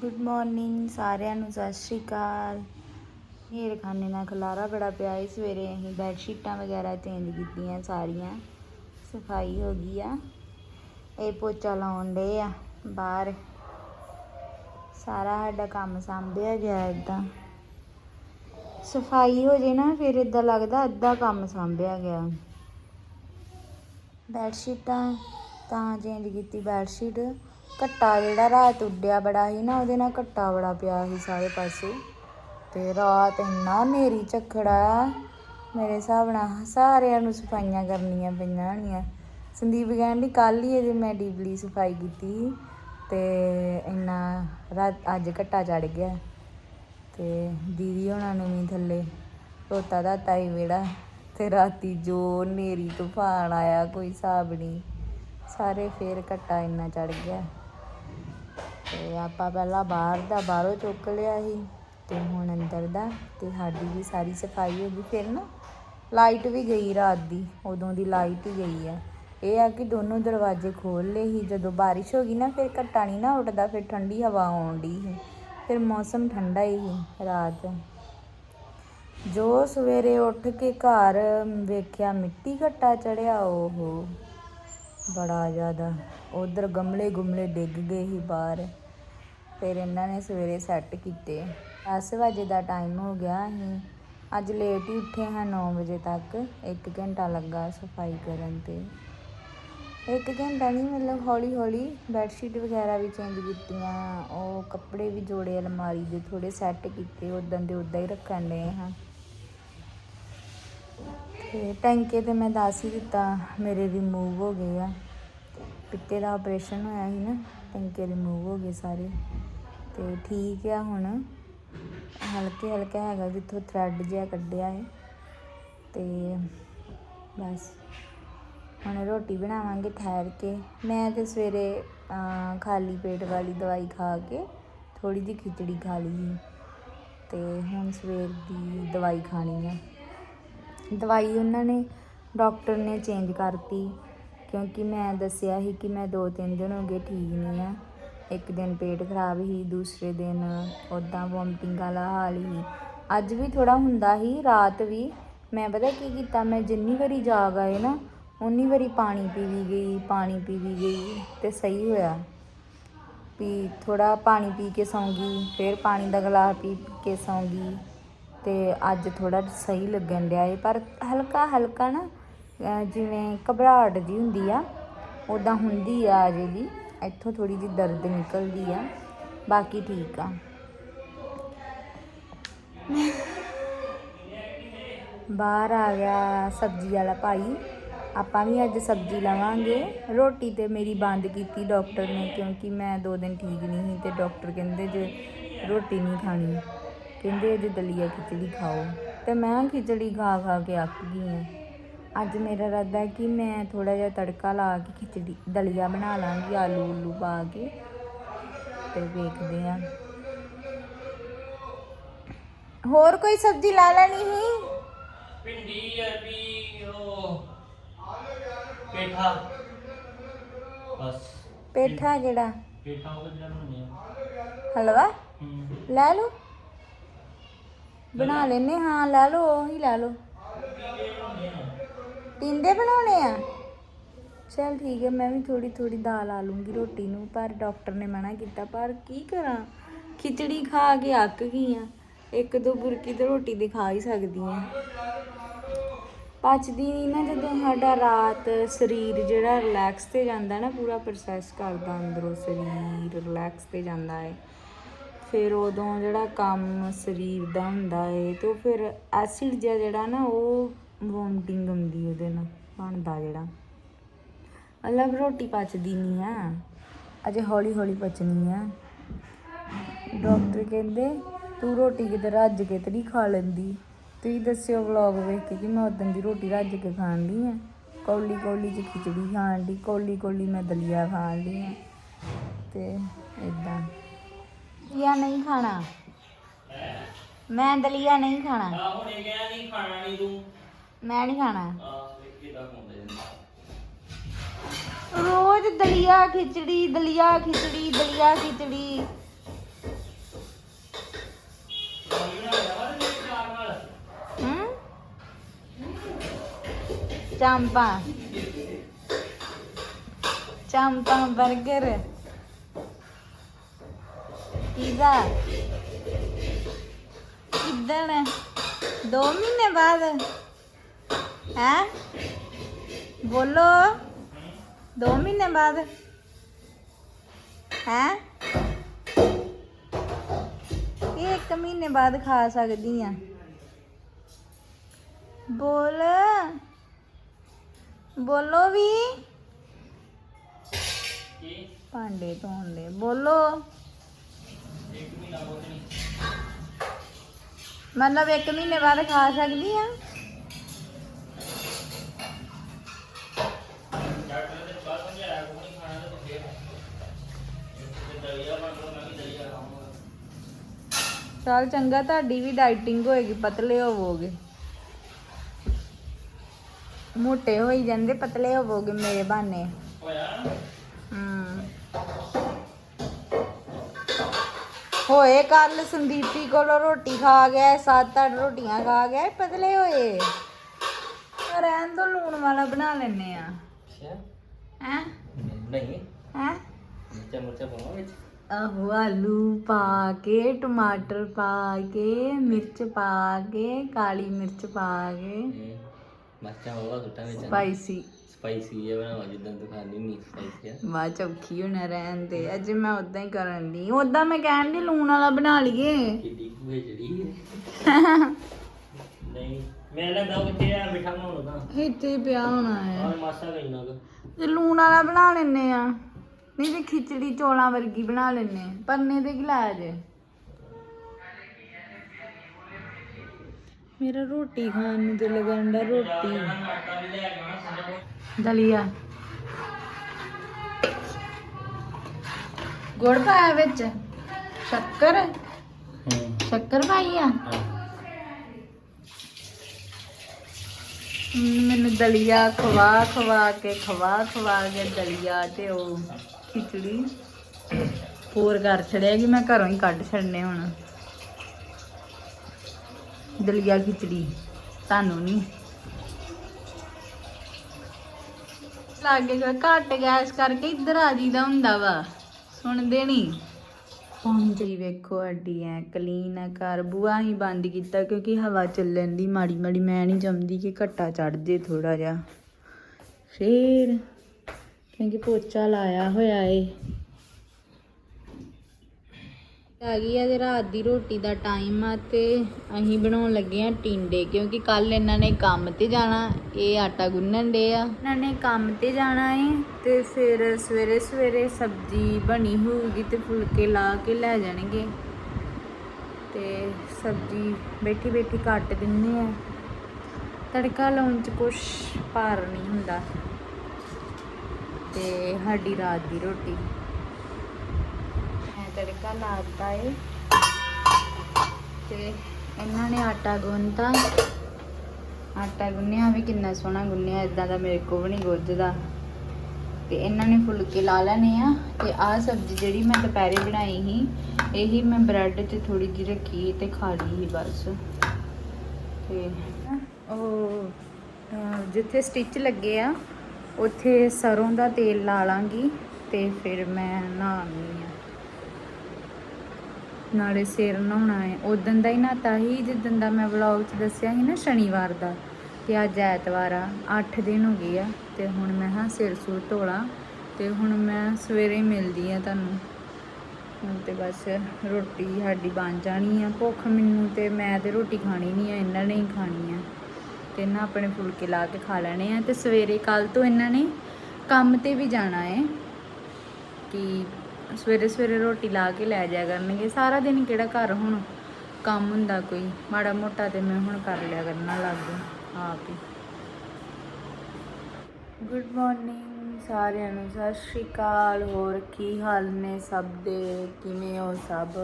Good morning ਸਾਰਿਆਂ ਨੂੰ, ਸਤਿ ਸ਼੍ਰੀ ਅਕਾਲ। ਹੀਰ ਖਾਨੇ ਨਾਲ ਖਲਾਰਾ ਬੜਾ ਪਿਆ ਸੀ ਸਵੇਰੇ ਅਸੀਂ ਬੈੱਡ ਸ਼ੀਟਾਂ ਵਗੈਰਾ ਚੇਂਜ ਕੀਤੀਆਂ ਸਾਰੀਆਂ। ਸਫ਼ਾਈ ਹੋ ਗਈ ਆ। ਇਹ ਪੋਚਾ ਲਾਉਣ ਦੇ ਆ ਬਾਹਰ। ਸਾਰਾ ਸਾਡਾ ਕੰਮ ਸੰਭਿਆ ਗਿਆ ਇਦਾਂ ਸਫ਼ਾਈ ਹੋ ਜੇ ਨਾ, ਫਿਰ ਇਦਾਂ ਲੱਗਦਾ ਅੱਧਾ ਕੰਮ ਸੰਭਿਆ ਗਿਆ। ਬੈੱਡ ਸ਼ੀਟਾਂ ਤਾਂ ਚੇਂਜ ਕੀਤੀ ਬੈੱਡ ਸ਼ੀਟ ਘੱਟਾ ਜਿਹੜਾ ਰਾਤ ਉੱਡਿਆ ਬੜਾ ਸੀ ਨਾ, ਉਹਦੇ ਨਾਲ ਘੱਟਾ ਬੜਾ ਪਿਆ ਸੀ ਸਾਰੇ ਪਾਸੇ। ਤੇ ਰਾਤ ਇੰਨਾ ਨੇਰੀ ਝੱਖੜਾ ਮੇਰੇ ਹਿਸਾਬ ਨਾਲ ਸਾਰਿਆਂ ਨੂੰ ਸਫਾਈਆਂ ਕਰਨੀਆਂ ਪਈਆਂ ਹੋਣੀਆਂ। ਸੰਦੀਪ ਕਹਿੰਦੀ ਕੱਲ ਹੀ ਇਹਦੇ ਮੈਂ ਡੀਪਲੀ ਸਫ਼ਾਈ ਕੀਤੀ ਸੀ। ਤੇ ਇੰਨਾ ਰਾਤ, ਅੱਜ ਘੱਟਾ ਚੜ ਗਿਆ। ਤੇ ਦੀਦੀ ਹੋਣਾ ਨੂੰ ਵੀ ਥੱਲੇ ਰੋਤਾ ਦਾ ਤਾਈ ਵਿਹੜਾ। ਤੇ ਰਾਤੀ ਜੋ ਨੇਰੀ ਤੂਫਾਨ ਆਇਆ, ਕੋਈ ਹਿਸਾਬ ਨਹੀਂ। ਸਾਰੇ ਫੇਰ ਘਟਾ ਇੰਨਾ ਚੜ ਗਿਆ। ਤੇ ਆਪਾਂ ਪਹਿਲਾਂ ਬਾਹਰ ਦਾ, ਬਾਹਰੋਂ ਚੁੱਕ ਲਿਆ ਸੀ ਤੇ ਹੁਣ ਅੰਦਰ ਦਾ ਤੇ ਸਾਡੀ ਵੀ ਸਾਰੀ ਸਫ਼ਾਈ ਹੋ ਗਈ। ਫਿਰ ਨਾ ਲਾਈਟ ਵੀ ਗਈ ਰਾਤ ਦੀ, ਉਦੋਂ ਦੀ ਲਾਈਟ ਹੀ ਗਈ ਆ। ਇਹ ਆ ਕਿ ਦੋਨੋਂ ਦਰਵਾਜ਼ੇ ਖੋਲ ਲਏ ਸੀ। ਜਦੋਂ ਬਾਰਿਸ਼ ਹੋ ਗਈ ਨਾ, ਫਿਰ ਘੱਟਾ ਨਹੀਂ ਨਾ ਉੱਡਦਾ, ਫਿਰ ਠੰਡੀ ਹਵਾ ਆਉਣ ਡਈ ਸੀ। ਫਿਰ ਮੌਸਮ ਠੰਡਾ ਹੀ ਸੀ ਰਾਤ। ਜੋ ਸਵੇਰੇ ਉੱਠ ਕੇ ਘਰ ਵੇਖਿਆ ਮਿੱਟੀ ਘੱਟਾ ਚੜਿਆ ਓਹੋ। ਬੜਾ ਜ਼ਿਆਦਾ। ਉਧਰ ਗਮਲੇ ਗੁਮਲੇ ਡਿੱਗ ਗਏ ਸੀ ਬਾਹਰ। ਫਿਰ ਇਹਨਾਂ ਨੇ ਸਵੇਰੇ ਸੈੱਟ ਕੀਤੇ। 10 ਵਜੇ ਦਾ ਟਾਈਮ ਹੋ ਗਿਆ ਅਸੀਂ ਅੱਜ ਲੇਟ ਹੀ ਉੱਠੇ ਹਾਂ 9 ਵਜੇ ਤੱਕ। 1 ਘੰਟਾ ਲੱਗਾ ਸਫ਼ਾਈ ਕਰਨ ਤੇ। ਇੱਕ ਘੰਟਾ ਨਹੀਂ, ਮਤਲਬ ਹੌਲੀ ਹੌਲੀ ਬੈੱਡ ਸ਼ੀਟ ਵਗੈਰਾ ਵੀ ਚੇਂਜ ਕੀਤੀਆਂ। ਉਹ ਕੱਪੜੇ ਵੀ ਜੋੜੇ ਅਲਮਾਰੀ ਦੇ ਥੋੜੇ ਸੈੱਟ ਕੀਤੇ। ਉਦਾਂ ਦੇ ਉਦਾਂ ਹੀ ਰੱਖਣ ਲਏ ਹਾਂ। ਤੇ ਟੈਂਕੇ ਤੇ ਮੈਂ ਦੱਸ ਹੀ ਦਿੱਤਾ, ਮੇਰੇ ਰਿਮੂਵ ਹੋ ਗਏ ਆ। ਪਿੱਤੇ ਦਾ ਆਪਰੇਸ਼ਨ ਹੋਇਆ ਸੀ ਨਾ, ਟੈਂਕੇ ਰਿਮੂਵ ਹੋ ਗਏ ਸਾਰੇ। ਤੇ ਠੀਕ ਆ ਹੁਣ, ਹਲਕੇ ਹਲਕਾ ਹੈਗਾ ਜਿੱਥੋਂ ਥ੍ਰੈਡ ਜਿਹਾ ਕੱਢਿਆ ਹੈ। ਤੇ ਬਸ, ਹੁਣ ਰੋਟੀ ਬਣਾਵਾਂਗੇ ਠਹਿਰ ਕੇ। ਮੈਂ ਤੇ ਸਵੇਰੇ ਖਾਲੀ ਪੇਟ ਵਾਲੀ ਦਵਾਈ ਖਾ ਕੇ ਥੋੜੀ ਜਿਹੀ ਖਿਚੜੀ ਖਾ ਲਈ ਸੀ। ਤੇ ਹੁਣ ਸਵੇਰ ਦੀ ਦਵਾਈ ਖਾਣੀ ਆ। ਦਵਾਈ ਉਹਨਾਂ ਨੇ, ਡਾਕਟਰ ਨੇ ਚੇਂਜ ਕਰਤੀ। ਕਿਉਂਕਿ ਮੈਂ ਦੱਸਿਆ ਸੀ ਕਿ ਮੈਂ ਦੋ ਤਿੰਨ ਦਿਨ ਹੋ ਗਏ ਠੀਕ ਨਹੀਂ ਆ। ਇੱਕ ਦਿਨ ਪੇਟ ਖਰਾਬ ਸੀ, ਦੂਸਰੇ ਦਿਨ ਉੱਦਾਂ ਵੋਮਟਿੰਗ ਵਾਲਾ ਹਾਲ ਸੀ। ਅੱਜ ਵੀ ਥੋੜਾ ਹੁੰਦਾ ਸੀ, ਰਾਤ ਵੀ। ਮੈਂ ਪਤਾ ਕੀ ਕੀਤਾ, ਮੈਂ ਜਿੰਨੀ ਵਾਰੀ ਜਾਗ ਆਏ ਨਾ ਉਨੀ ਵਾਰੀ ਪਾਣੀ ਪੀ ਵੀ ਗਈ, ਪਾਣੀ ਪੀ ਵੀ ਗਈ ਤੇ ਸਹੀ ਹੋਇਆ। ਵੀ ਥੋੜਾ ਪਾਣੀ ਪੀ ਕੇ ਸੌਂਗੀ ਫਿਰ ਪਾਣੀ ਦਾ ਗਲਾਸ ਪੀ ਕੇ ਸੌਂਗੀ ਤੇ ਅੱਜ ਥੋੜਾ ਸਹੀ ਲੱਗਣ ਡਿਆ ਏ, ਪਰ ਹਲਕਾ ਹਲਕਾ ਨਾ ਜਿਵੇਂ ਘਬਰਾਹਟ ਜੀ ਹੁੰਦੀ ਆ ਉਦਾਂ ਹੁੰਦੀ ਆ ਅਜੇ ਵੀ, ਇੱਥੋਂ ਥੋੜੀ ਜਿਹੀ ਦਰਦ ਨਿਕਲਦੀ ਆ, ਬਾਕੀ ਠੀਕ ਆ। ਬਾਹਰ ਆ ਗਿਆ ਸਬਜ਼ੀ ਵਾਲਾ ਭਾਈ, ਆਪਾਂ ਵੀ ਅੱਜ ਸਬਜ਼ੀ ਲਵਾਂਗੇ। ਰੋਟੀ ਤੇ ਮੇਰੀ ਬੰਦ ਕੀਤੀ ਡਾਕਟਰ ਨੇ, ਕਿਉਂਕਿ ਮੈਂ ਦੋ ਦਿਨ ਠੀਕ ਨਹੀਂ ਸੀ ਤੇ ਡਾਕਟਰ ਕਹਿੰਦੇ ਜੇ ਰੋਟੀ ਨਹੀਂ ਖਾਣੀ। ਕਹਿੰਦੇ ਅੱਜ ਦਲੀਆ ਖਿਚੜੀ ਖਾਓ। ਤੇ ਮੈਂ ਖਿਚੜੀ ਖਾ ਖਾ ਕੇ ਅੱਕ ਗਈ ਹਾਂ ਅੱਜ ਮੇਰਾ ਇਰਾਦਾ ਹੈ ਕਿ ਮੈਂ ਥੋੜਾ ਜਿਹਾ ਤੜਕਾ ਲਾ ਕੇ ਖਿਚੜੀ ਦਲੀਆ ਬਣਾ ਲਾਂਗੀ ਆਲੂ ਉਲੂ ਪਾ ਕੇ ਤੇ ਵੇਖਦੇ ਆ। ਹੋਰ ਕੋਈ ਸਬਜ਼ੀ ਲਾ ਲੈਣੀ ਸੀ? ਭਿੰਡੀ ਅਰਬੀ ਉਹ ਪੇਠਾ। ਬਸ। ਪੇਠਾ ਉਹ ਜਿਹੜਾ ਬਣਾਉਂਦੇ ਆ। ਹਲਵਾ? ਹੂੰ। ਲੈ ਲਓ। ਬਣਾ ਲੈਨੇ ਹਾਂ ਲੈ ਲਓ, ਉਹੀ ਲੈ ਲਓ। ਟਿੰਡੇ ਬਣਾਉਣੇ ਆ? ਚਲ ਠੀਕ ਹੈ, ਮੈਂ ਵੀ ਥੋੜੀ ਥੋੜੀ ਦਾਲ ਆ ਲੂੰਗੀ ਰੋਟੀ ਨੂੰ, ਪਰ ਡਾਕਟਰ ਨੇ ਮਨਾ ਕੀਤਾ, ਪਰ ਕੀ ਕਰਾਂ? ਖਿਚੜੀ ਖਾ ਕੇ ਅੱਕ ਗਈ ਆ। ਇੱਕ ਦੋ ਬੁਰਕੀ ਤੇ ਰੋਟੀ ਦੇ ਖਾ ਹੀ ਸਕਦੀ ਆ। ਪਚਦੀ ਨਹੀਂ ਨਾ ਜਦੋਂ ਸਾਡਾ ਰਾਤ ਸਰੀਰ ਜਿਹੜਾ ਰਿਲੈਕਸ ਤੇ ਜਾਂਦਾ ਨਾ, ਪੂਰਾ ਪ੍ਰੋਸੈਸ ਕਰਦਾ ਅੰਦਰੋਂ ਸਰੀਰ ਰਿਲੈਕਸ ਤੇ ਜਾਂਦਾ ਹੈ ਫਿਰ ਉਦੋਂ ਜਿਹੜਾ ਕੰਮ ਸਰੀਰ ਦਾ ਹੁੰਦਾ ਏ, ਤੇ ਉਹ ਫਿਰ ਐਸਿਡ ਜਿਹਾ ਜਿਹੜਾ ਨਾ, ਉਹ ਵੋਮਟਿੰਗ ਹੁੰਦੀ ਉਹਦੇ ਨਾਲ, ਬਣਦਾ ਜਿਹੜਾ। ਮਤਲਬ ਰੋਟੀ ਪਚਦੀ ਨਹੀਂ ਆ, ਅਜੇ ਹੌਲੀ ਹੌਲੀ ਪਚਣੀ ਆ। ਡਾਕਟਰ ਕਹਿੰਦੇ, ਤੂੰ ਰੋਟੀ ਕਿਤੇ ਰੱਜ ਕੇ ਤੇ ਨਹੀਂ ਖਾ ਲੈਂਦੀ। ਤੁਸੀਂ ਦੱਸਿਓ ਵਲੌਗ ਵੇਖ ਕੇ ਕਿ ਮੈਂ ਉਦੋਂ ਦੀ ਰੋਟੀ ਰੱਜ ਕੇ ਖਾਣ ਲਈ ਆ। ਕੌਲੀ ਕੌਲੀ ਚ ਖਿਚੜੀ ਖਾਣ ਦੀ ਕੌਲੀ ਕੌਲੀ ਮੈਂ ਦਲੀਆ ਖਾਣ ਲਈ ਆ, ਤੇ ਇਦਾਂ ਦਲੀਆ ਨਹੀਂ ਖਾਣਾ। ਮੈਂ ਦਲੀਆ ਨਹੀਂ ਖਾਣਾ। ਮੈਂ ਨਹੀਂ ਖਾਣਾ। ਰੋਜ਼ ਦਲੀਆ ਖਿਚੜੀ ਦਲੀਆ ਖਿਚੜੀ ਦਲੀਆ ਖਿਚੜੀ। ਹਮ? ਚਾਂਪਾ ਬਰਗਰ। ਪੀਜ਼ਾ ਕਿੱਦਣ ਦੋ ਮਹੀਨੇ ਬਾਅਦ ਹੈ ਬੋਲੋ ਦੋ ਮਹੀਨੇ ਬਾਅਦ ਹੈ ਇਹ ਇੱਕ ਮਹੀਨੇ ਬਾਅਦ ਖਾ ਸਕਦੀ ਆ ਬੋਲ ਬੋਲੋ ਵੀ ਕੀ ਭਾਂਡੇ ਧੋਣ ਦੇ ਬੋਲੋ ਇੱਕ ਮਹੀਨਾ ਬਹੁਤ ਨਹੀਂ ਮਤਲਬ ਇੱਕ ਮਹੀਨੇ ਬਾਅਦ ਖਾ ਸਕਦੀ ਆ ਚਲ ਚੰਗਾ, ਤੁਹਾਡੀ ਵੀ ਡਾਈਟਿੰਗ ਹੋਏਗੀ, ਪਤਲੇ ਹੋਵੋਗੇ। ਮੋਟੇ ਹੋਈ ਜਾਂਦੇ, ਪਤਲੇ ਹੋਵੋਗੇ, ਮੇਰੇ ਬਹਾਨੇ ਹੋਇਆ ਹਮ ਹੋਏ ਕੱਲ ਸੰਦੀਪੀ ਕੋਲੋਂ ਰੋਟੀ ਖਾ ਗਿਆ ਸੱਤ ਅੱਠ ਰੋਟੀਆਂ ਖਾ ਗਿਆ ਪਤਲੇ ਹੋਏ। ਰਹਿਣ ਤੋਂ ਲੂਣ ਵਾਲਾ ਬਣਾ ਲੈਨੇ ਆ ਅੱਛਾ। ਹੈ? ਨਹੀਂ। ਹੈ? ਮਿਰਚਾ ਮੁਰਚਾ ਪਾਵਾਂ ਵਿੱਚ? ਆਹੋ ਆਲੂ ਪਾ ਕੇ ਟਮਾਟਰ ਪਾ ਕੇ ਮਿਰਚ ਪਾ ਕੇ ਕਾਲੀ ਮਿਰਚ ਪਾ ਕੇ। ਮਰਚਾ ਹੋਵਾ ਸੁੱਟਾਂ ਵਿੱਚ। ਸਪਾਈਸੀ। ਸਪਾਈਸੀ ਇਹ ਬਣਾਵਾ ਜਿੱਦਾਂ ਤੂੰ ਖਾਣੀ ਨਹੀਂ ਸਪਾਈਸੀ ਆ ਵਾਹ ਚੌਖੀ ਹੋਣਾ ਰਹਿਣ ਦੇ ਅੱਜ ਮੈਂ ਉਦਾਂ ਹੀ ਕਰਨ ਦੀ ਉਦਾਂ ਮੈਂ ਕਹਿਣ ਦੀ ਲੂਣ ਵਾਲਾ ਬਣਾ ਲਈਏ। ਕਿੱਡੀ ਭੂਏ ਜਿਹੜੀ ਨਹੀਂ ਮੈਂ ਲੈਂਦਾ ਕਿੱਥੇ ਆ ਮਿੱਠਾ ਬਣਾਉਣ ਦਾ ਇੱਥੇ ਹੀ ਪਿਆ ਹੋਣਾ ਹੈ। ਔਰ ਮਾਸਾ ਕਈਨਾ ਦਾ ਤੇ ਲੂਣ ਵਾਲਾ ਬਣਾ ਲੈਨੇ ਆ। ਨਹੀਂ ਤੇ ਖਿਚੜੀ ਚੋਲਾਂ ਵਰਗੀ ਬਣਾ ਲੈਨੇ ਆ। ਪੰਨੇ ਦੇ ਗਿਲਾਜ ਮੇਰਾ ਰੋਟੀ ਖਾਣ ਨੂੰ ਤੇ ਲਗਾਂਦਾ ਰੋਟੀ। ਦਲੀਆ। ਗੁੜ ਪਾਇਆ ਵਿੱਚ? ਸ਼ੱਕਰ? ਸ਼ੱਕਰ ਪਾਈ ਆ? ਮੈਨੂੰ ਦਲੀਆ ਖਵਾ ਖਵਾ ਕੇ ਖਵਾ ਖਵਾ ਕੇ ਦਲੀਆ ਤੇ ਉਹ ਖਿਚੜੀ। ਹੋਰ ਕਰ ਛੜਿਆ ਕਿ ਮੈਂ ਘਰੋਂ ਹੀ ਕੱਢ ਛੱਡਨੇ ਹੁਣ। ਦਲੀਆ ਖਿਚੜੀ, ਤੁਹਾਨੂੰ ਨਹੀਂ ਲਾਗੇ ਘੱਟ ਗੈਸ ਕਰਕੇ ਇੱਧਰ ਆ ਜੀਦਾ ਹੁੰਦਾ ਵਾ, ਸੁਣਦੇ ਨਹੀਂ ਜੀ ਵੇਖੋ ਅੱਡੀ ਐ ਕਲੀਨ ਆ ਘਰ ਬੂਆ ਹੀ ਬੰਦ ਕੀਤਾ ਕਿਉਂਕਿ ਹਵਾ ਚੱਲਣ ਦੀ ਮਾੜੀ ਮਾੜੀ, ਮੈਂ ਨਹੀਂ ਜੰਮਦੀ ਕਿ ਘੱਟਾ ਚੜ ਜੇ ਥੋੜਾ ਜਿਹਾ। ਫੇਰ, ਕਿਉਂਕਿ ਪੋਚਾ ਲਾਇਆ ਹੋਇਆ ਏ। ਆ ਗਈ ਆ ਤੇ ਰਾਤ ਦੀ ਰੋਟੀ ਦਾ ਟਾਈਮ ਆ ਤੇ ਅਸੀਂ ਬਣਾਉਣ ਲੱਗੇ ਆ ਟਿੰਡੇ, ਕਿਉਂਕਿ ਕੱਲ ਇਹਨਾਂ ਨੇ ਕੰਮ ਤੇ ਜਾਣਾ, ਇਹ ਆਟਾ ਗੁੰਨਣ ਦੇ ਆ। ਇਹਨਾਂ ਨੇ ਕੰਮ ਤੇ ਜਾਣਾ ਏ ਤੇ ਫਿਰ ਸਵੇਰੇ ਸਵੇਰੇ ਸਬਜ਼ੀ ਬਣੀ ਹੋਊਗੀ ਤੇ ਫੁਲਕੇ ਲਾ ਕੇ ਲੈ ਜਾਣਗੇ। ਤੇ ਸਬਜ਼ੀ ਬੈਠੀ ਬੈਠੀ ਕੱਟ ਦਿੰਨੇ ਆ। ਤੜਕਾ ਲਾਉਣ ਚ ਕੁਛ ਭਾਰ ਨਹੀਂ ਹੁੰਦਾ। ਤੇ ਸਾਡੀ ਰਾਤ ਦੀ ਰੋਟੀ। ਤੜਕਾ ਲਾਤਾ ਏ। ਤੇ ਇਹਨਾਂ ਨੇ ਆਟਾ ਗੁੰਨਤਾ। ਆਟਾ ਗੁੰਨਿਆ ਵੀ ਕਿੰਨਾ ਸੋਹਣਾ ਗੁੰਨਿਆ ਇਦਾਂ ਦਾ ਮੇਰੇ ਕੋਲ ਵੀ ਨਹੀਂ ਗੁੱਝਦਾ। ਤੇ ਇਹਨਾਂ ਨੇ ਫੁਲਕੇ ਲਾ ਲੈਣੇ ਆ। ਤੇ ਆਹ ਸਬਜ਼ੀ ਜਿਹੜੀ ਮੈਂ ਦੁਪਹਿਰੇ ਬਣਾਈ ਸੀ, ਇਹੀ ਮੈਂ ਬ੍ਰੈਡ 'ਚ ਥੋੜੀ ਜਿਹੀ ਰੱਖੀ ਤੇ ਖਾ ਲਈ ਸੀ ਬਸ। ਤੇ ਉਹ ਜਿੱਥੇ ਸਟਿਚ ਲੱਗੇ ਆ, ਉੱਥੇ ਸਰੋਂ ਦਾ ਤੇਲ ਲਾ ਲਾਂਗੀ ਤੇ ਫਿਰ ਮੈਂ ਨਹਾਉਣੀ ਆ। ਨਾਲੇ ਸਿਰ ਨਹਾਉਣਾ ਹੈ। ਉਦੋਂ ਦਾ ਹੀ ਨਹਾਤਾ ਸੀ ਜਿੱਦਣ ਦਾ ਮੈਂ ਵਲੌਗ 'ਚ ਦੱਸਿਆ ਸੀ ਨਾ ਸ਼ਨੀਵਾਰ ਦਾ ਤੇ ਅੱਜ ਐਤਵਾਰ ਆ 8 ਦਿਨ ਹੋ ਗਏ ਆ, ਤੇ ਹੁਣ ਮੈਂ ਹਾਂ ਸਿਰ ਸੂਰ ਧੋਲਾ, ਤੇ ਹੁਣ ਮੈਂ ਸਵੇਰੇ ਮਿਲਦੀ ਆ ਤੁਹਾਨੂੰ। ਹੁਣ ਤੇ ਬਸ ਰੋਟੀ ਸਾਡੀ ਬਣ ਜਾਣੀ ਆ। ਭੁੱਖ ਮੈਨੂੰ ਤੇ ਮੈਂ ਤੇ ਰੋਟੀ ਖਾਣੀ ਨਹੀਂ ਆ, ਇਹਨਾਂ ਨੇ ਹੀ ਖਾਣੀ ਆ। ਤੇ ਨਾ ਆਪਣੇ ਫੁਲਕੇ ਲਾ ਕੇ ਖਾ ਲੈਣੇ ਆ, ਤੇ ਸਵੇਰੇ ਕੱਲ ਤੋਂ ਇਹਨਾਂ ਨੇ ਕੰਮ ਤੇ ਵੀ ਜਾਣਾ ਹੈ, ਕਿ ਸਵੇਰੇ ਸਵੇਰੇ ਰੋਟੀ ਲਾ ਕੇ ਲੈ ਜਾਇਆ ਕਰਨਗੇ। ਸਾਰਾ ਦਿਨ ਕਿਹੜਾ ਘਰ ਹੁਣ ਕੰਮ ਹੁੰਦਾ ਕੋਈ? ਮਾੜਾ ਮੋਟਾ ਤੇ ਮੈਂ ਹੁਣ ਕਰ ਲਿਆ ਕਰਨਾ ਲੱਗ, ਆਪ ਹੀ। ਗੁੱਡ ਮਾਰਨਿੰਗ ਸਾਰਿਆਂ ਨੂੰ, ਸਤਿ ਸ਼੍ਰੀ ਅਕਾਲ। ਹੋਰ ਕੀ ਹਾਲ ਨੇ ਸਭ ਦੇ? ਕਿਵੇਂ ਹੋ ਸਭ?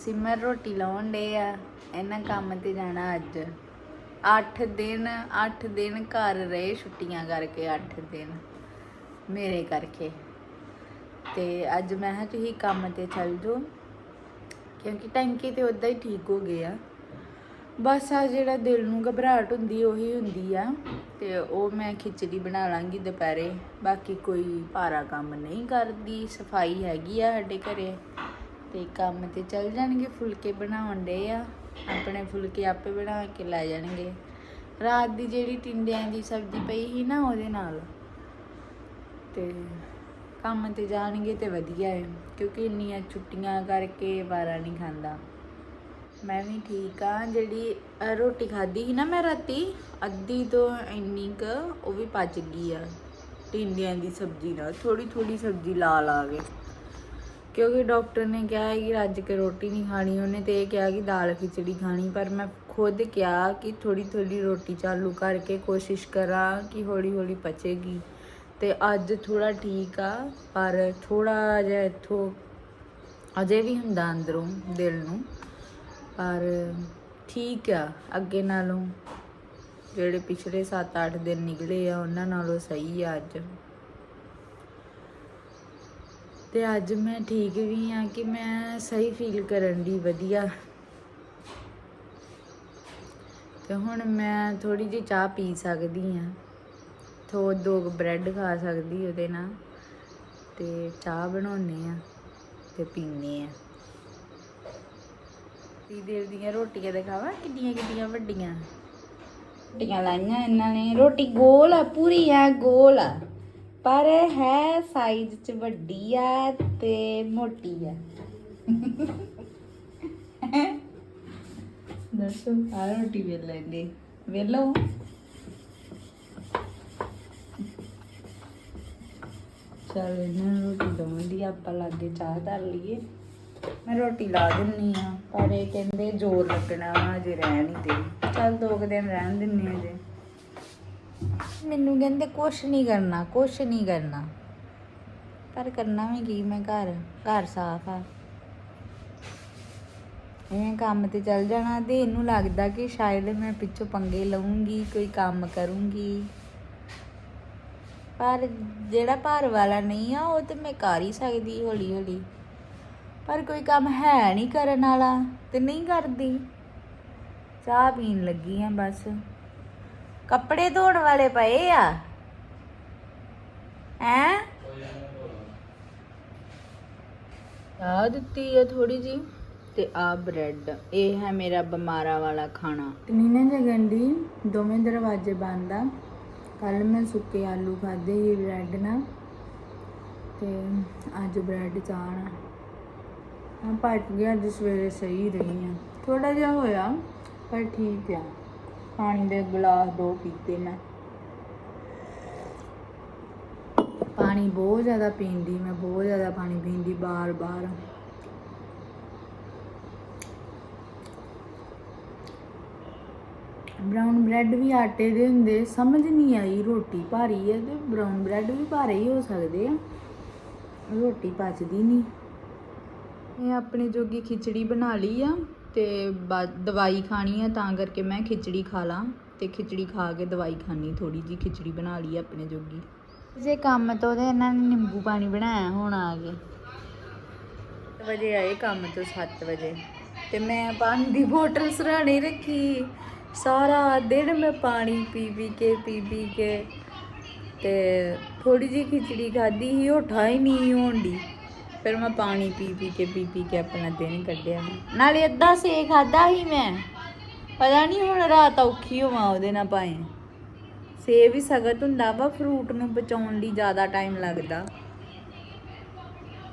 ਸਿਮਰ ਰੋਟੀ ਲਾਉਣ ਡੇ ਆ, ਇਹਨਾਂ ਕੰਮ ਤੇ ਜਾਣਾ ਅੱਜ। 8 ਦਿਨ 8 ਦਿਨ ਘਰ ਰਹੇ ਛੁੱਟੀਆਂ ਕਰਕੇ 8 ਦਿਨ ਮੇਰੇ ਕਰਕੇ। ਤੇ ਅੱਜ ਮੈਂ ਹਾਂ ਤੁਸੀਂ ਕੰਮ ਤੇ ਚੱਲ ਜਾਓ, ਕਿਉਂਕਿ ਟੈਂਕੀ ਤੇ ਉਦਾਂ ਹੀ ਠੀਕ ਹੋ ਗਏ ਆ। ਬਸ ਆ ਜਿਹੜਾ ਦਿਲ ਨੂੰ ਘਬਰਾਹਟ ਹੁੰਦੀ ਉਹੀ ਹੁੰਦੀ ਆ, ਤੇ ਉਹ ਮੈਂ ਖਿਚੜੀ ਬਣਾ ਲਾਂਗੀ ਦੁਪਹਿਰੇ। ਬਾਕੀ ਕੋਈ ਭਾਰਾ ਕੰਮ ਨਹੀਂ ਕਰਦੀ, ਸਫ਼ਾਈ ਹੈਗੀ ਆ ਸਾਡੇ ਘਰੇ। ਤੇ ਕੰਮ ਤੇ ਚੱਲ ਜਾਣਗੇ, ਫੁਲਕੇ ਬਣਾਉਣ ਦੇ ਆ। ਆਪਣੇ ਫੁਲਕੇ ਆਪੇ ਬਣਾ ਕੇ ਲੈ ਜਾਣਗੇ। ਰਾਤ ਦੀ ਜਿਹੜੀ ਟਿੰਡਿਆਂ ਦੀ ਸਬਜ਼ੀ ਪਈ ਸੀ ਨਾ ਉਹਦੇ ਨਾਲ। ਤੇ ਕੰਮ ਤੇ ਜਾਣਗੇ ਤੇ ਵਧੀਆ ਹੈ, ਕਿਉਂਕਿ ਇੰਨੀਆਂ ਛੁੱਟੀਆਂ ਕਰਕੇ ਵਾਰਾ ਨਹੀਂ ਖਾਂਦਾ। ਮੈਂ ਵੀ ਠੀਕ ਆ ਜਿਹੜੀ ਰੋਟੀ ਖਾਧੀ ਸੀ ਨਾ ਮੈਂ ਰਾਤੀ, ਅੱਧੀ ਤੋਂ ਇੰਨੀ ਕ, ਉਹ ਵੀ ਪਚ ਗਈ ਆ। ਟਿੰਡਿਆਂ ਦੀ ਸਬਜ਼ੀ ਨਾਲ ਥੋੜੀ ਥੋੜੀ ਸਬਜ਼ੀ ਲਾ ਲਾ ਕੇ। ਕਿਉਂਕਿ ਡਾਕਟਰ ਨੇ ਕਿਹਾ ਹੈ ਕਿ ਰੱਜ ਕੇ ਰੋਟੀ ਨਹੀਂ ਖਾਣੀ, ਉਹਨੇ ਤੇ ਇਹ ਕਿਹਾ ਕਿ ਦਾਲ ਖਿਚੜੀ ਖਾਣੀ, ਪਰ ਮੈਂ ਖੁਦ ਕਿਹਾ ਕਿ ਥੋੜੀ ਥੋੜੀ ਰੋਟੀ ਚਾਲੂ ਕਰਕੇ ਕੋਸ਼ਿਸ਼ ਕਰਾਂ ਕਿ ਹੌਲੀ ਹੌਲੀ ਪਚੇਗੀ। ਤੇ ਅੱਜ ਥੋੜਾ ਠੀਕ ਆ, ਪਰ ਥੋੜਾ ਜਿਹਾ ਇੱਥੋਂ ਅਜੇ ਵੀ ਹੁੰਦਾ ਅੰਦਰੋਂ ਦਿਲ ਨੂੰ, ਪਰ ਠੀਕ ਆ, ਅੱਗੇ ਨਾਲੋਂ ਜਿਹੜੇ ਪਿਛਲੇ 7-8 ਦਿਨ ਨਿਕਲੇ ਆ, ਉਹਨਾਂ ਨਾਲੋਂ ਸਹੀ ਆ ਅੱਜ। ਤੇ ਅੱਜ ਮੈਂ ਠੀਕ ਵੀ ਆ ਕਿ ਮੈਂ ਸਹੀ ਫੀਲ ਕਰਨ ਦੀ ਵਧੀਆ। ਤੇ ਹੁਣ ਮੈਂ ਥੋੜੀ ਜਿਹੀ ਚਾਹ ਪੀ ਸਕਦੀ ਆ ਥੋ ਦੋ ਬ੍ਰੈਡ ਖਾ ਸਕਦੀ ਉਹਦੇ ਨਾਲ ਤੇ ਚਾਹ ਬਣਾਉਨੇ ਆ ਤੇ ਪੀਨੇ ਆ। ਤੀ ਦੇਰ ਦੀਆਂ ਰੋਟੀਆਂ ਦਿਖਾਵਾਂ ਕਿੱਡੀਆਂ ਕਿੱਡੀਆਂ ਵੱਡੀਆਂ? ਰੋਟੀਆਂ ਲਾਈਆਂ ਇਹਨਾਂ ਨੇ। ਰੋਟੀ ਗੋਲ ਆ ਪੂਰੀ ਆ ਗੋਲ ਆ। ਪਰ ਹੈ ਸਾਈਜ਼ ਚ ਵੱਡੀ ਆ ਤੇ ਮੋਟੀ ਆ। ਦੱਸੋ ਆ ਰੋਟੀ ਵੇਲ ਲੈਂਦੇ ਵੇਲੋ। ਚਲ ਇਹਨਾਂ ਨੂੰ ਰੋਟੀ ਦਵਾਂਦੀ ਆਪਾਂ ਲਾਗੇ ਚਾਹ ਧਰ ਲਈਏ। ਮੈਂ ਰੋਟੀ ਲਾ ਦਿੰਨੀ ਆ ਪਰ ਇਹ ਕਹਿੰਦੇ ਜ਼ੋਰ ਲੱਗਣਾ ਵਾ ਅਜੇ ਰਹਿ ਨਹੀਂ ਦੇ। ਚੱਲ ਦੋ ਕੁ ਦਿਨ ਰਹਿਣ ਦਿੰਨੀ ਆ ਜੇ। ਮੈਨੂੰ ਕਹਿੰਦੇ ਕੁਛ ਨਹੀਂ ਕਰਨਾ ਕੁਛ ਨਹੀਂ ਕਰਨਾ। ਪਰ ਕਰਨਾ ਵੀ ਕੀ ਮੈਂ ਘਰ ਘਰ ਸਾਫ਼ ਆ। ਇਹ ਕੰਮ ਤੇ ਚੱਲ ਜਾਣਾ ਤੇ ਇਹਨੂੰ ਲੱਗਦਾ ਕਿ ਸ਼ਾਇਦ ਮੈਂ ਪਿੱਛੋਂ ਪੰਗੇ ਲਵਾਂਗੀ ਕੋਈ ਕੰਮ ਕਰੂੰਗੀ। ਪਰ ਜਿਹੜਾ ਭਾਰ ਵਾਲਾ ਨਹੀਂ ਆ, ਉਹ ਤੇ ਮੈਂ ਕਰ ਹੀ ਸਕਦੀ ਹੌਲੀ ਹੌਲੀ। ਪਰ ਕੋਈ ਕੰਮ ਹੈ ਨਹੀਂ ਕਰਨ ਵਾਲਾ ਤੇ ਨਹੀਂ ਕਰਦੀ। ਚਾਹ ਪੀਣ ਲੱਗੀ ਆ ਬਸ। ਕੱਪੜੇ ਧੋਣ ਵਾਲੇ ਪਏ ਆ। ਹੈ? ਚਾਹ ਦਿੱਤੀ ਆ ਥੋੜੀ ਜੀ ਤੇ ਆ ਬ੍ਰੈਡ। ਇਹ ਹੈ ਮੇਰਾ ਬਿਮਾਰਾ ਵਾਲਾ ਖਾਣਾ। ਨੀਨਾ ਜਗੰਡੀ ਦੋਵੇਂ ਦਰਵਾਜ਼ੇ ਬੰਦ ਆ। ਕੱਲ ਮੈਂ ਸੁੱਕੇ ਆਲੂ ਖਾਦੇ ਸੀ ਬ੍ਰੈਡ ਨਾਲ ਤੇ ਅੱਜ ਬ੍ਰੈਡ ਚਾਹ ਨਾਲ। ਹਾਂ ਪਚ ਗਿਆ ਅੱਜ ਸਵੇਰੇ ਸਹੀ ਰਹੀ ਆ ਥੋੜਾ ਜਿਹਾ ਹੋਇਆ, ਪਰ ਠੀਕ ਆ। ਪਾਣੀ ਦੇ ਗਲਾਸ ਦੋ ਪੀਤੇ ਮੈਂ। ਪਾਣੀ ਬਹੁਤ ਜ਼ਿਆਦਾ ਪੀਂਦੀ, ਮੈਂ ਬਹੁਤ ਜ਼ਿਆਦਾ ਪਾਣੀ ਪੀਂਦੀ ਬਾਰ-ਬਾਰ। ਬਰਾਊਨ ਬ੍ਰੈਡ ਵੀ ਆਟੇ ਦੇ ਹੁੰਦੇ, ਸਮਝ ਨਹੀਂ ਆਈ ਰੋਟੀ ਭਾਰੀ ਹੈ ਤੇ ਬ੍ਰਾਊਨ ਬ੍ਰੈਡ ਵੀ ਭਾਰੇ ਹੀ ਹੋ ਸਕਦੇ ਆ। ਰੋਟੀ ਪਚਦੀ ਨਹੀਂ। ਇਹ ਆਪਣੇ ਜੋਗੀ ਖਿਚੜੀ ਬਣਾ ਲਈ ਆ ਤੇ ਦਵਾਈ ਖਾਣੀ ਆ, ਤਾਂ ਕਰਕੇ ਮੈਂ ਖਿਚੜੀ ਖਾ ਲਾਂ ਤੇ ਖਿਚੜੀ ਖਾ ਕੇ ਦਵਾਈ ਖਾਣੀ ਥੋੜੀ ਜੀ ਖਿਚੜੀ ਬਣਾ ਲਈ ਆਪਣੇ ਜੋਗੀ। ਜੇ ਕੰਮ ਤੋਂ ਤੇ ਇਹਨਾਂ ਨੇ ਨਿੰਬੂ ਪਾਣੀ ਬਣਾਇਆ ਹੁਣ ਆ ਕੇ। ਵਜੇ ਆਏ ਕੰਮ ਤੋਂ 7 ਵਜੇ ਤੇ ਮੈਂ ਪਾਣੀ ਦੀ ਬੋਤਲ ਸਰਾਣੇ ਰੱਖੀ। ਸਾਰਾ ਦਿਨ ਮੈਂ ਪਾਣੀ ਪੀ ਪੀ ਕੇ, ਪੀ ਪੀ ਕੇ ਤੇ ਥੋੜੀ ਜਿਹੀ ਖਿਚੜੀ ਖਾਧੀ ਸੀ, ਉਹ ਠਾਈ ਨਹੀਂ ਹੋਣਦੀ ਫਿਰ ਮੈਂ ਪਾਣੀ ਪੀ ਪੀ ਕੇ, ਪੀ ਪੀ ਕੇ ਆਪਣਾ ਦਿਨ ਕੱਢਿਆ ਨਾਲੇ ਅੱਧਾ ਸੇ ਖਾਦਾ ਹੀ ਮੈਂ। ਪਤਾ ਨਹੀਂ ਹੁਣ ਰਾਤ ਔਖੀ ਹੋਵਾਂ ਉਹਦੇ ਨਾਲ ਪਾਏ ਸੇ ਵੀ ਸਖਤ ਹੁੰਦਾ ਵਾ ਫਰੂਟ ਨੂੰ ਬਚਾਉਣ ਲਈ ਜ਼ਿਆਦਾ ਟਾਈਮ ਲੱਗਦਾ।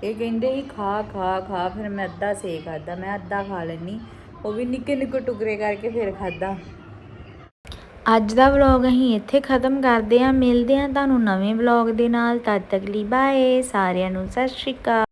ਇਹ ਕਹਿੰਦੇ ਸੀ, ਖਾ ਖਾ ਖਾ, ਫਿਰ ਮੈਂ ਅੱਧਾ ਸੇ ਖਾਦਾ ਮੈਂ ਅੱਧਾ ਖਾ ਲੈਣੀ ਉਹ ਵੀ ਨਿੱਕੇ ਨਿੱਕੇ ਟੁਕੜੇ ਕਰਕੇ ਫਿਰ ਖਾਦਾ ਅੱਜ ਦਾ ਵਲੌਗ ਅਸੀਂ ਇੱਥੇ ਖਤਮ ਕਰਦੇ ਹਾਂ। ਮਿਲਦੇ ਹਾਂ ਤੁਹਾਨੂੰ ਨਵੇਂ ਵਲੌਗ ਦੇ ਨਾਲ। ਤਦ ਤੱਕ ਲਈ ਬਾਏ। ਸਾਰਿਆਂ ਨੂੰ ਸਤਿ ਸ਼੍ਰੀ ਅਕਾਲ।